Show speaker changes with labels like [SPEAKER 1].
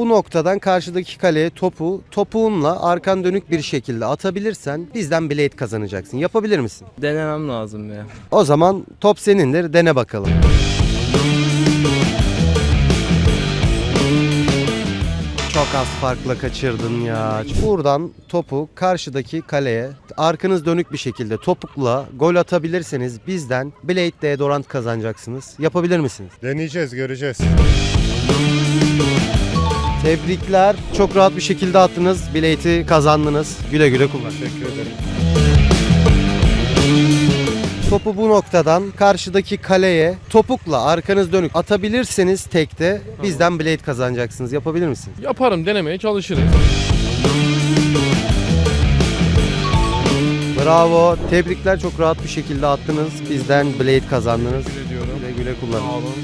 [SPEAKER 1] bu noktadan karşıdaki kaleye topu topuğunla arkan dönük bir şekilde atabilirsen bizden blade kazanacaksın. Yapabilir misin?
[SPEAKER 2] Denemem lazım ya.
[SPEAKER 1] O zaman top senindir. Dene bakalım. Çok az farkla kaçırdın ya. Buradan topu karşıdaki kaleye arkanız dönük bir şekilde topukla gol atabilirseniz bizden Blade deodorant kazanacaksınız. Yapabilir misiniz?
[SPEAKER 3] Deneyeceğiz, göreceğiz.
[SPEAKER 1] Tebrikler. Çok rahat bir şekilde attınız. Blade'i kazandınız. Güle güle kullan.
[SPEAKER 3] Teşekkür ederim.
[SPEAKER 1] Topu bu noktadan karşıdaki kaleye topukla arkanız dönük atabilirseniz tekte bizden blade kazanacaksınız. Yapabilir misiniz?
[SPEAKER 4] Yaparım, denemeye çalışırız.
[SPEAKER 1] Bravo. Tebrikler çok rahat bir şekilde attınız. Bizden blade kazandınız.
[SPEAKER 4] Teşekkür ediyorum.
[SPEAKER 1] Güle güle kullanın.
[SPEAKER 4] Sağ olun.